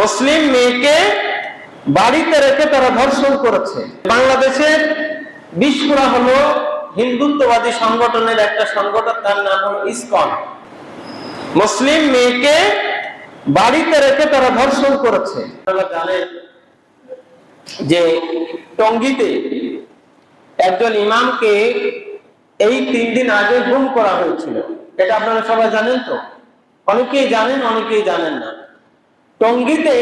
মুসলিম মেয়েকে বাড়িতে রেখে তারা ধর্ষণ করেছে। বাংলাদেশের বিস্ফোরা হলো হিন্দুত্ববাদী সংগঠনের একটা সংগঠন তার নাম হলো ইসকন। মুসলিম মেয়েকে বাড়িতে রেখে তারা ধর্ষণ করেছে। জানেন যে টঙ্গিতে একজন ইমামকে এই তিন দিন আগে গুম করা হয়েছিল। এটা আপনারা সবাই জানেন তো? অনেকেই জানেন অনেকেই জানেন না। টঙ্গিতে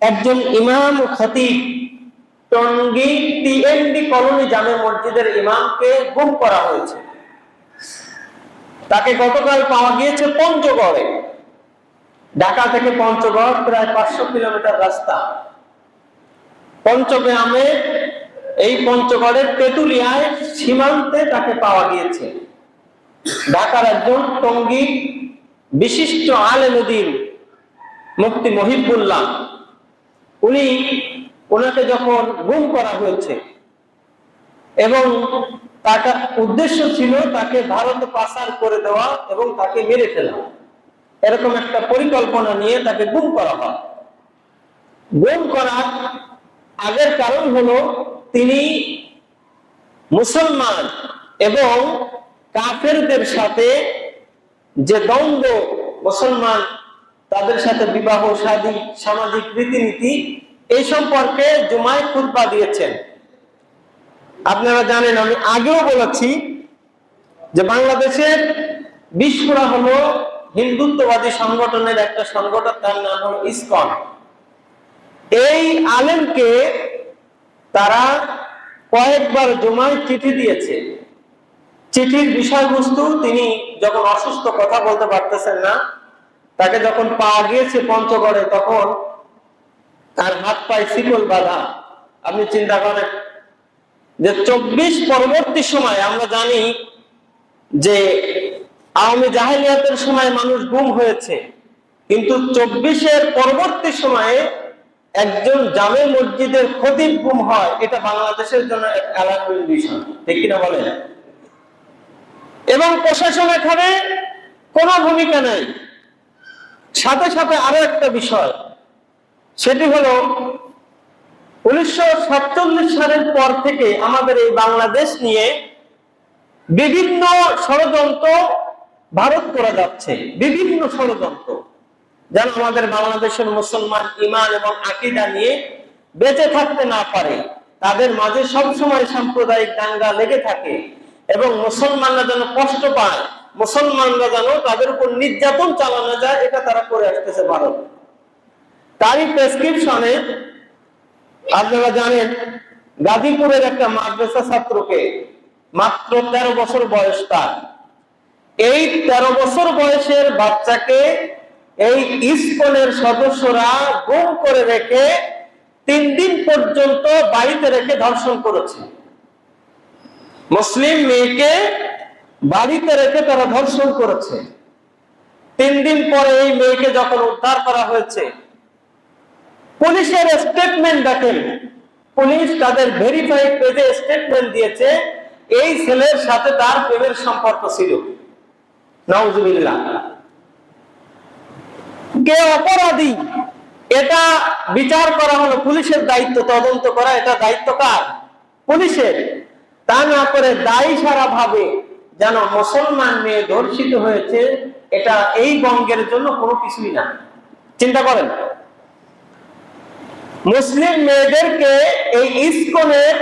একজন ইমাম ও খতিব টঙ্গী টিএনডি কলোনি জামে মসজিদের ইমামকে গুম করা হয়েছে। তাকে গতকাল পাওয়া গিয়েছে পঞ্চগড়ে। ঢাকা থেকে পঞ্চগড়, প্রায় পাঁচশো কিলোমিটার রাস্তা। পঞ্চগ্রামে, এই পঞ্চগড়ের তেতুলিয়ায় সীমান্তে তাকে পাওয়া গিয়েছে। ঢাকার একজন টঙ্গী বিশিষ্ট আলেমুদ্দিন মুফতি মহিবুল্লাহ, উনি ওনাকে যখন গুম করা হয়েছে এবং তার উদ্দেশ্য ছিল তাকে ভারত পাচার করে দেওয়া এবং তাকে মেরে ফেলা। এরকম একটা পরিকল্পনা নিয়ে তাকে গুম করা হয়। গুম করার আগের কারণ হলো তিনি মুসলমান এবং কাফেরদের সাথে যে দ্বন্দ্ব মুসলমান তাদের সাথে বিবাহ শাদী সামাজিক রীতিনীতি, এই সম্পর্কে জুমায় খুতবা দিয়েছেন। আপনারা জানেন, আমি আগেও বলেছি যে বাংলাদেশের বিস্ফোরা হলো হিন্দুত্ববাদী সংগঠনের একটা সংগঠন তার নাম হলো ইসকন। এই আলেমকে তারা কয়েকবার জমায় চিঠি দিয়েছে। চিঠির বিষয়বস্তু তিনি যখন অসুস্থ, কথা বলতে পারতেছেন না তাকে যখন পা গিয়েছে পঞ্চগড়ে, তখন তার হাত পায়ে শিকল বাধা। আপনি চিন্তা করেন যে চব্বিশ পরবর্তী সময় আমরা জানি যে আওয়ামী জাহেলিয়াতের সময় মানুষ গুম হয়েছে। কিন্তু চব্বিশের পরবর্তী সময়ে একজন জামে মসজিদের খতিব গুম হয়, এটা বাংলাদেশের জন্য এক বিষয় এবং প্রশাসন এখানে কোনো ভূমিকা নেই। সাথে সাথে আরও একটা বিষয়। সেটি হলো, উনিশশো সাতচল্লিশ সালের পর থেকে আমাদের এই বাংলাদেশ নিয়ে বিভিন্ন ষড়যন্ত্র ভারত করা যাচ্ছে। বিভিন্ন ষড়যন্ত্র, যেন আমাদের বাংলাদেশের মুসলমান ইমান এবং আকিদা নিয়ে বেঁচে থাকতে না পারে। তাদের মাঝে সবসময় সাম্প্রদায়িক দাঙ্গা লেগে থাকে এবং মুসলমানরা যেন কষ্ট পায় মুসলমানরা যেন তাদের উপর নির্যাতন চালানো যায়, এটা তারা করে আসতেছে ভারত। তারই প্রেসক্রিপশনে আপনারা জানেন, গাজীপুরের একটা মাদ্রাসা ছাত্রকে মাত্র তেরো বছর বয়স তার। এই তেরো বছর বয়সের বাচ্চাকে এই ইস্কনের সদস্যরা গুম করে রেখে তিন দিন পর্যন্ত বাড়িতে রেখে ধর্ষণ করেছে। মুসলিম মেয়েকে বাড়িতে রেখে তারা ধর্ষণ করেছে। তিন দিন পরে এই মেয়েকে যখন উদ্ধার করা হয়েছে, পুলিশের স্টেটমেন্ট দেখেন। পুলিশ তাদের ভেরিফাইড পেজে স্টেটমেন্ট দিয়েছে, এই ছেলের সাথে তার প্রেমের সম্পর্ক ছিল। নওজুবিল্লাহ কে অপরাধী? এটা বিচার করা হলো, পুলিশের দায়িত্ব, তদন্ত করা, এটা দায়িত্ব কার? পুলিশের। তা না করে দায়ী সারা ভাবে যেন মুসলমান মেয়ে ধর্ষিত হয়েছে, এটা এই বঙ্গের জন্য কোনো কিছুই না। চিন্তা করেন। মুসলিম মেয়েদেরকে এই ইস্কনের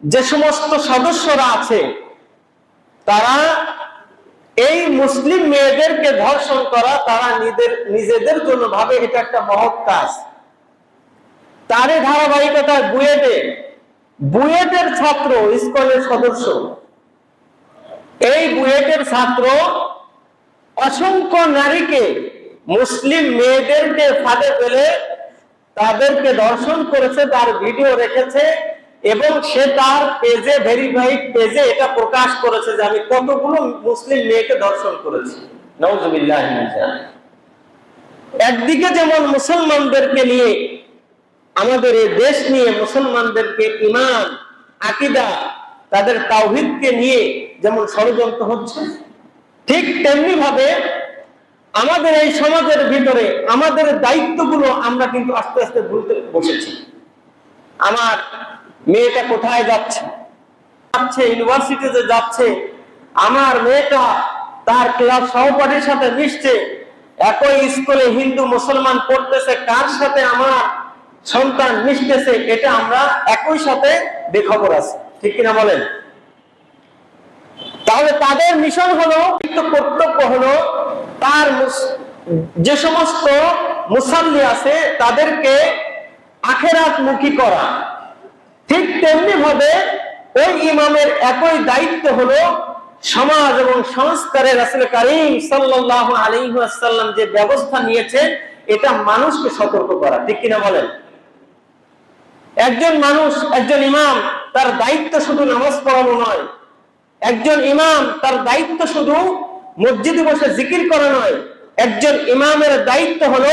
যে সমস্ত সদস্যরা আছে, তারা এই মুসলিম মেয়েদেরকে ধর্ষণ করা, তারা নিজের, নিজেদের জন্য ভাবে এটা একটা মহৎ কাজ। তারই ধারাবাহিকতায় বুয়েটে, বুয়েটের ছাত্র ইস্কনের সদস্য। এই বুয়েটের ছাত্র অসংখ্য নারীকে মুসলিম মেয়েদেরকে ফাঁদে ফেলে তাদেরকে দর্শন করেছে তার ভিডিও রেখেছে এবং সে তার পেজে ভেরিফাইড পেজে এটা প্রকাশ করেছে যে আমি কতগুলো মুসলিম মেয়েকে দর্শন করেছি। নওজুবিল্লাহ একদিকে যেমন মুসলমানদেরকে নিয়ে আমাদের এই দেশ নিয়ে মুসলমানদেরকে ইমান আকিদা তাদের তাওহিদকে নিয়ে যেমন ষড়যন্ত্র হচ্ছে, ঠিক তেমনি ভাবে আমাদের এই সমাজের ভিতরে আমাদের দায়িত্বগুলো আমরা কিন্তু আস্তে আস্তে ভুলতে বসেছি। আমার মেয়েটা কোথায় যাচ্ছে? যাচ্ছে ইউনিভার্সিটিতে যাচ্ছে। আমার মেয়েটা তার ক্লাস সহপাঠীর সাথে মিশছে। একই স্কুলে হিন্দু, মুসলমান পড়তেছে, কার সাথে আমার সন্তান মিশতেছে, এটা আমরা একই সাথে বেখবর আছি। ঠিক কিনা বলেন? তাহলে তাদের মিশন হলো, কিন্তু কর্তব্য হলো তার যে সমস্ত মুসাল্লি আছে, তাদেরকে আখেরাত মুখী করা। ঠিক তেমনি ভাবে ওই ইমামের একই দায়িত্ব হলো সমাজ এবং সংস্কারের আসলে কারিম সাল্লাহ আলিহাসাল্লাম যে ব্যবস্থা নিয়েছেন, এটা মানুষকে সতর্ক করা। ঠিক কিনা বলেন? একজন মানুষ, একজন ইমাম, তার দায়িত্ব শুধু নামাজ পড়ানো নয়। একজন ইমাম, তার দায়িত্ব শুধু মসজিদে বসে জিকির করা নয়। একজন ইমামের দায়িত্ব হলো,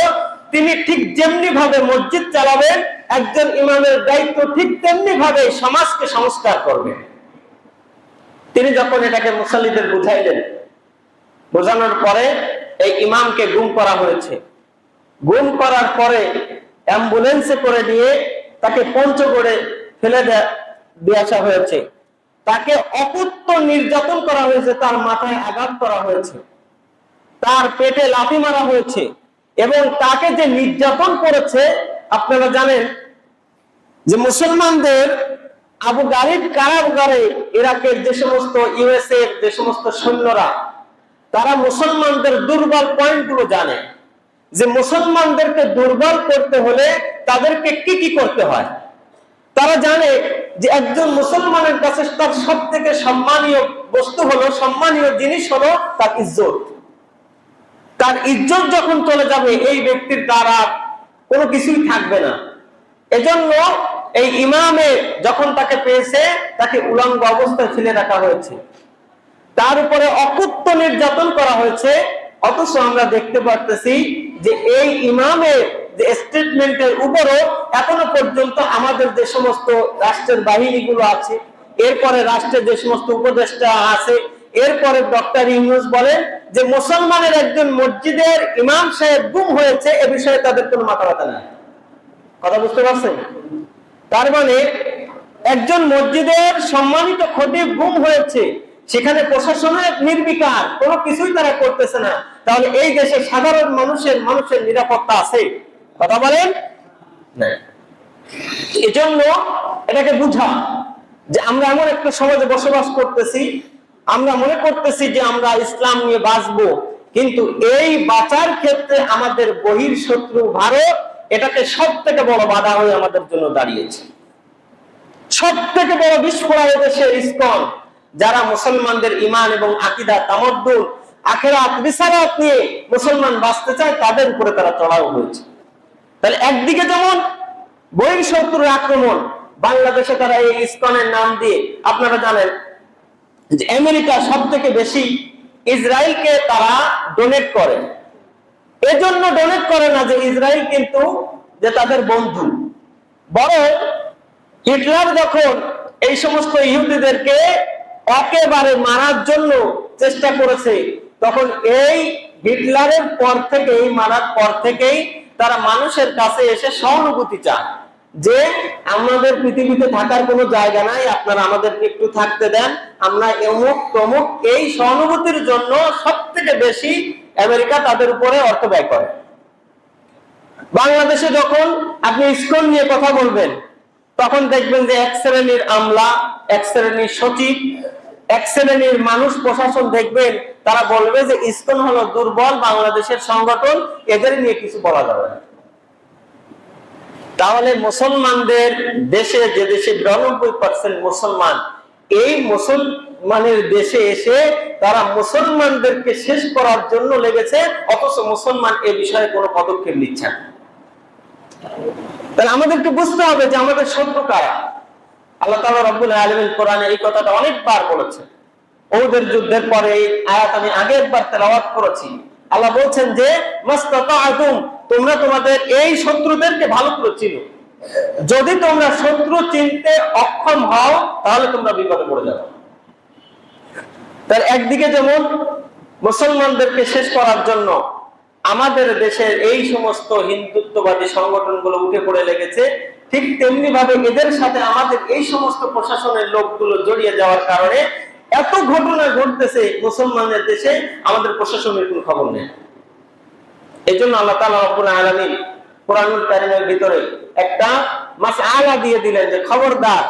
তিনি ঠিক যেমনি ভাবে মসজিদ চালাবেন, একজন ইমামের দায়িত্ব ঠিক তেমনি ভাবে সমাজকে সংস্কার করবেন। তিনি যখন এটাকে মুসল্লিদের বুঝাইলেন, বোঝানোর পরে এই ইমামকে গুম করা হয়েছে। গুম করার পরে অ্যাম্বুলেন্সে করে দিয়ে তাকে পঞ্চগড়ে ফেলে দেয়া- আসা হয়েছে। তাকে অকুত্ত নির্যাতন করা হয়েছে, তার মাথায় আঘাত করা হয়েছে। তার পেটে লাথি মারা হয়েছে এবং তাকে যে নির্যাতন করেছে, আপনারা জানেন যে মুসলমানদের আবু গারিব কারাগারে, ইরাকের যে সমস্ত ইউএসএ যে সমস্ত সৈন্যরা, তারা মুসলমানদের দুর্বল পয়েন্টগুলো জানে। যে মুসলমানদেরকে দুর্বল করতে হলে তাদেরকে কি কি করতে হয়? তারা জানে যে একজন মুসলমানের কাছে তার সব থেকে সম্মানীয় বস্তু হলো, সম্মানীয় জিনিস হলো তার ইজ্জত। তার ইজ্জত যখন চলে যাবে, এই ব্যক্তির দ্বারা কোনো কিছুই থাকবে না। এজন্য এই ইমামে যখন তাকে পেয়েছে, তাকে উলঙ্গ অবস্থায় ফেলে রাখা হয়েছে। তার উপরে অকুত্ত নির্যাতন করা হয়েছে, অথচ আমরা দেখতে পারতেছি যে এই ইমামের যে স্টেটমেন্টের উপরও এখনও পর্যন্ত আমাদের যে সমস্ত রাষ্ট্রের বাহিনীগুলো আছে, এরপরে রাষ্ট্রের যে সমস্ত উপদেষ্টা আছে, এরপরে ডক্টর ইউনুস বলেন যে মুসলমানের একজন মসজিদের ইমাম সাহেব গুম হয়েছে, এ বিষয়ে তাদের কোনো মাথা ব্যথা নেই। কথা বুঝতে পারছেন? তার মানে একজন মসজিদের সম্মানিত খতিব গুম হয়েছে সেখানে প্রশাসনের নির্বিকার কোনো কিছুই তারা করতেছে না। তাহলে এই দেশে সাধারণ মানুষের মানুষের নিরাপত্তা আছে। কথা বলেন? এজন্য এটাকে বুঝা যে আমরা এমন একটা সমাজে বসবাস করতেছি আমরা মনে করতেছি যে আমরা ইসলাম নিয়ে বাঁচবো কিন্তু এই বাঁচার ক্ষেত্রে আমাদের বহির শত্রু ভারত এটাকে সব থেকে বড় বাধা হয়ে আমাদের জন্য দাঁড়িয়েছে। সব থেকে বড় বিস্ফোরণ দেশের ইস্কন। যারা মুসলমানদের ইমান এবং আকিদা তামদ্দুন, আখেরাত বিসারাত নিয়ে মুসলমান বাঁচতে চায়, তাদের উপরে তারা চড়াও হয়েছে। তাহলে একদিকে যেমন বহির শত্রুর আক্রমণ, বাংলাদেশে তারা এই ইস্কনের নাম দিয়ে, আপনারা জানেন যে আমেরিকা সব থেকে বেশি ইসরায়েলকে তারা ডোনেট করে। এজন্য ডোনেট করে না যে ইসরায়েল কিন্তু যে তাদের বন্ধু। বরং হিটলার যখন এই সমস্ত ইহুদিদেরকে একেবারে মারার জন্য চেষ্টা করেছে। তখন এই হিটলারের পর থেকেই, মারার পর থেকেই তারা মানুষের কাছে এসে সহানুভূতি চায় যে, আমাদের পৃথিবীতে থাকার কোনো জায়গা নাই, আপনারা আমাদেরকে একটু থাকতে দেন। আমরা অমুক তমুক এই সহানুভূতির জন্য সব থেকে বেশি আমেরিকা তাদের উপরে অর্থ ব্যয় করে। বাংলাদেশে যখন আপনি ইস্কন নিয়ে কথা বলবেন, তখন দেখবেন যে এক শ্রেণির আমলা, এক শ্রেণির সচিব এক শ্রেণির মানুষ প্রশাসন দেখবেন তারা বলবে যে ইস্কন হলো দুর্বল বাংলাদেশের সংগঠন এদের নিয়ে কিছু বলা যাবে না। তাহলে মুসলমানদের দেশে, যে দেশে বিরানব্বই পার্সেন্ট মুসলমান, এই মুসলমানের দেশে এসে তারা মুসলমানদেরকে শেষ করার জন্য লেগেছে, অথচ মুসলমান এ বিষয়ে কোনো পদক্ষেপ নিচ্ছে না। তাহলে আমাদেরকে বুঝতে হবে যে আমাদের শত্রু কারা। যদি তোমরা শত্রু চিনতে অক্ষম হও, তাহলে তোমরা বিপদে পড়ে যাবে। তার একদিকে যেমন মুসলমানদেরকে শেষ করার জন্য আমাদের দেশের এই সমস্ত হিন্দুত্ববাদী সংগঠনগুলো উঠে পড়ে লেগেছে ঠিক তেমনি ভাবে এদের সাথে আমাদের এই সমস্ত প্রশাসনের লোকগুলো জড়িয়ে যাওয়ার কারণে এত ঘটনা ঘটতেছে মুসলমানদের দেশে, আমাদের প্রশাসনের কোনো খবর নেই। এই জন্য আল্লাহ তালা রব্বুল আলমী কোরআনুল কারিমের ভিতরে একটা মাস আলা দিয়ে দিলেন যে, খবরদার,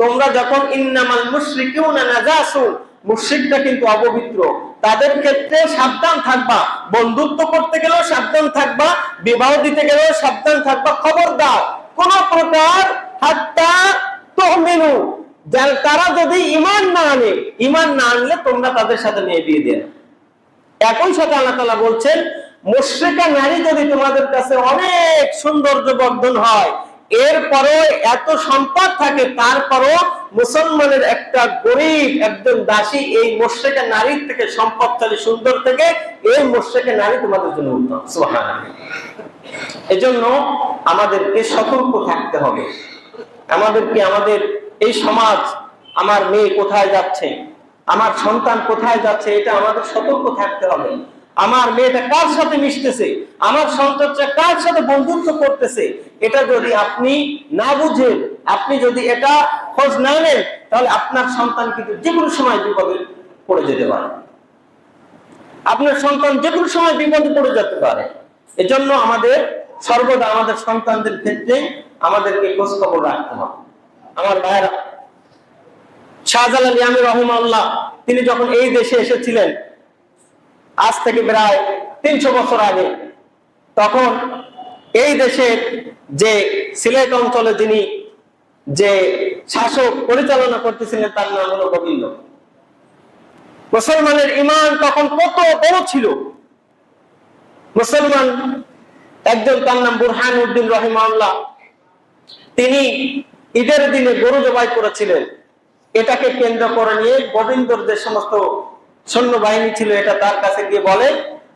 তোমরা যখন ইন্নামাল মুশরিকুনা নাজাসুন মুশরিকটা কিন্তু অপবিত্র। তাদের ক্ষেত্রে সাবধান থাকবা, বন্ধুত্ব করতে গেলেও সাবধান থাকবা, বিবাহ দিতে গেলেও সাবধান থাকবা। খবরদার কোন প্রকার যার তারা যদি ইমান না আনে ইমান না আনলে তোমরা তাদের সাথে নিয়ে দিয়ে দেয় একই সাথে আল্লাহ তালা বলছেন, মুশ্রিকা নারী যদি তোমাদের কাছে অনেক সৌন্দর্য বর্ধন হয় এরপরও এত সম্পদ থাকে, তারপরও মুসলমানের একটা গরিব একজন দাসী এই মুশ্রিকা নারীর থেকে, সম্পদশালী, সুন্দর থেকে, এই মুশ্রিকা নারী তোমাদের জন্য উত্তম। এজন্য আমাদেরকে সতর্ক থাকতে হবে। আমাদেরকে আমাদের এই সমাজ, আমার মেয়ে কোথায় যাচ্ছে, আমার সন্তান কোথায় যাচ্ছে, এটা আমাদের সতর্ক থাকতে হবে। আমার মেয়েটা কার সাথে মিশতেছে? আমার সন্তানটা কার সাথে বন্ধুত্ব করতেছে? এটা যদি আপনি না বুঝেন, আপনি যদি এটা খোঁজ না নেন, তাহলে আপনার সন্তান কিন্তু যে কোনো সময় বিপদে পড়ে যেতে পারে। আপনার সন্তান যে কোনো সময় বিপদে পড়ে যেতে পারে। এজন্য আমাদের, সর্বদা আমাদের সন্তানদের ক্ষেত্রে আমাদেরকে খোঁজ খবর রাখতে হবে। আমার ভাইরা শাহজালাল ইয়ামি রহমাল্লাহ তিনি যখন এই দেশে এসেছিলেন আজ থেকে প্রায় তিনশো বছর আগে। তখন এই দেশের যে সিলেট অঞ্চলে যিনি যে শাসক পরিচালনা করতেছিলেন, তার নাম হলো গোবিন্দ। মুসলমানের ইমান তখন কত বড় ছিল? মুসলমান একজন, তার নাম বুরহান উদ্দিন রহিমাল্লাহ তিনি ঈদের দিনে গরু জবাই করেছিলেন। এটাকে কেন্দ্র করে নিয়ে গোবিন্দর যে সমস্ত সৈন্যবাহিনী ছিল, এটা তার কাছে গিয়ে বলে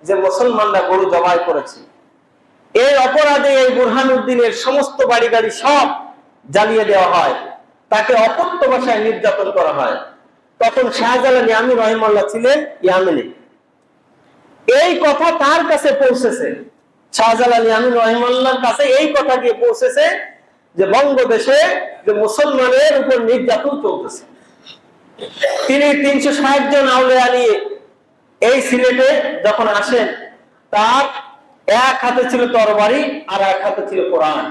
যে মুসলমানরা গরু জবাই করেছে। এই অপরাধে এই বুরহান উদ্দিনের সমস্ত বাড়ি গাড়ি সব জ্বালিয়ে দেওয়া হয়। তাকে অপত্য ভাষায় নির্যাতন করা হয়। তখন শাহজালাল ইয়ামি রহিমাল্লাহ ছিলেন ইয়ামিনে। এই কথা তার কাছে পৌঁছেছে। শাহজালাল ইয়ামি রহিমাল্লাহর কাছে এই কথা গিয়ে পৌঁছেছে যে বঙ্গদেশে যে মুসলমানের উপর নির্যাতন চলতেছে। তিনি তিনশো ষাট জন আউলিয়া নিয়ে এই সিলেটে যখন আসেন, তার এক হাতে ছিল তরবারি আর এক হাতে ছিল কোরআন।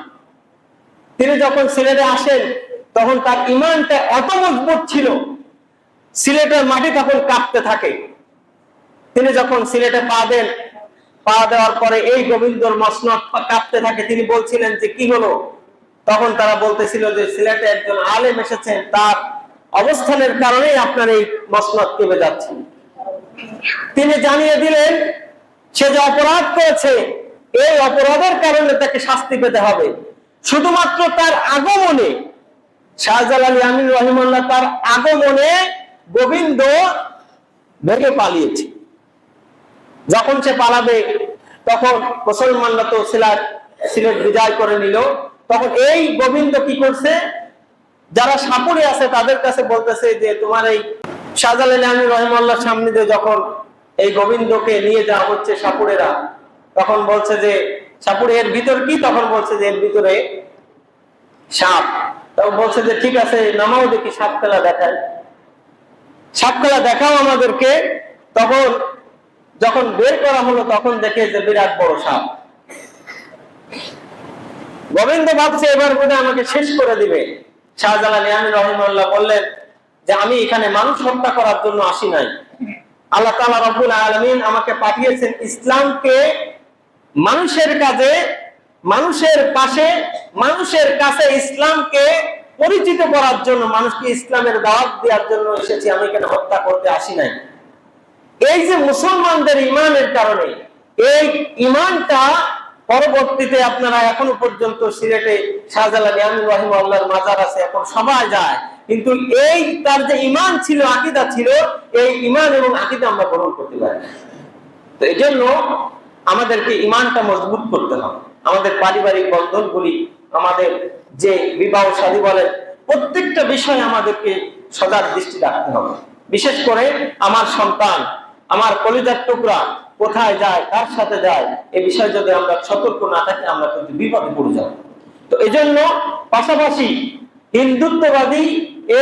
তিনি যখন সিলেটে আসেন, তখন তার ইমানটা এত মজবুত ছিল, সিলেটের মাটি তখন কাঁপতে থাকে। তিনি যখন সিলেটে পা দেন, পা দেওয়ার পরে এই গোবিন্দর মসনদ কাঁপতে থাকে। তিনি বলছিলেন যে, কি হলো? তখন তারা বলতেছিল যে, সিলেটে একজন আলেম এসেছেন, তার অবস্থানের কারণেই আপনার এই মসনদ কেঁপে যাচ্ছে। তিনি জানিয়ে দিলেন, সে যে অপরাধ করেছে, এই অপরাধের কারণে তাকে শাস্তি পেতে হবে। শুধুমাত্র তার আগমনে, শাহজালাল আমিন রহিমাল্লাহ তার আগমনে গোবিন্দ ভেঙে পালিয়েছে। যখন সে পালাবে, তখন মুসলমানরা তো সিলেট সিলেট বিজয় করে নিল। তখন এই গোবিন্দ কি করছে? যারা সাপুরে আছে তাদের কাছে বলতেছে যে তোমার এই শাহজালাল আমিন রহিমাল্লাহর সামনে দিয়ে যখন এই গোবিন্দকে নিয়ে যাওয়া হচ্ছে সাপুরেরা তখন বলছে যে সাপুরে এর ভিতর কি? তখন বলছে যে এর ভিতরে সাপ। তখন বলছে যে, ঠিক আছে, নামাও দেখি সাপ খেলা দেখায় সাপ খেলা দেখাও আমাদেরকে। তখন যখন বের করা হলো, তখন দেখে যে বিরাট বড় সাপ। গোবিন্দ ভাবছে, এবার বোধহয় আমাকে শেষ করে দিবে। আমি এখানে মানুষ হত্যা করার জন্য আসি নাই। আল্লাহ আলামিন আমাকে পাঠিয়েছেন ইসলামকে মানুষের কাজে, মানুষের পাশে, মানুষের কাছে ইসলামকে পরিচিত করার জন্য, মানুষকে ইসলামের দাওয়াত দেওয়ার জন্য এসেছি, আমি এখানে হত্যা করতে আসি নাই। এই যে মুসলমানদের ইমানের কারণে, এই ইমানটা পরবর্তীতে আপনারা এখনও পর্যন্ত সিলেটে শাহজালাল ইয়ামিন রহিম আল্লাহর মাজার আছে, এখন সবাই যায়। কিন্তু এই তার যে ইমান ছিল, আকিদা ছিল, এই ইমান এবং আকিদা আমরা গ্রহণ করতে পারি তো এই জন্য আমাদেরকে ইমানটা মজবুত করতে হবে। আমাদের পারিবারিক বন্ধনগুলি, আমাদের যে বিবাহ শাদী বলেন, প্রত্যেকটা বিষয়ে আমাদেরকে সজাগ দৃষ্টি রাখতে হবে। বিশেষ করে আমার সন্তান, আমার কলিজার টুকরা কোথায় যায়, কার সাথে যায়, এ বিষয়ে যদি আমরা সতর্ক না থাকি, আমরা কিন্তু বিপদে পড়ে যাব। তো এজন্য পাশাপাশি হিন্দুত্ববাদী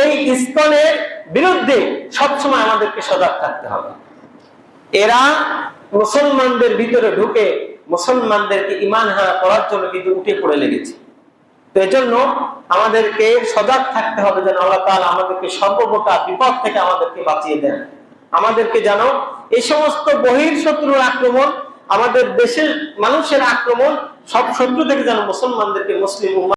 এই ইস্কনের বিরুদ্ধে সবসময় আমাদেরকে সজাগ থাকতে হবে। এরা মুসলমানদের ভিতরে ঢুকে মুসলমানদেরকে ইমান হারা করার জন্য কিন্তু উঠে পড়ে লেগেছে। তো এজন্য আমাদেরকে সজাগ থাকতে হবে যেন আল্লাহ তাআলা আমাদেরকে সর্বপ্রকার বিপদ থেকে আমাদেরকে বাঁচিয়ে দেন। আমাদেরকে জানো, এই সমস্ত বহির শত্রুর আক্রমণ, আমাদের দেশের মানুষের আক্রমণ, সব শত্রু থেকে যেন মুসলমানদেরকে মুসলিম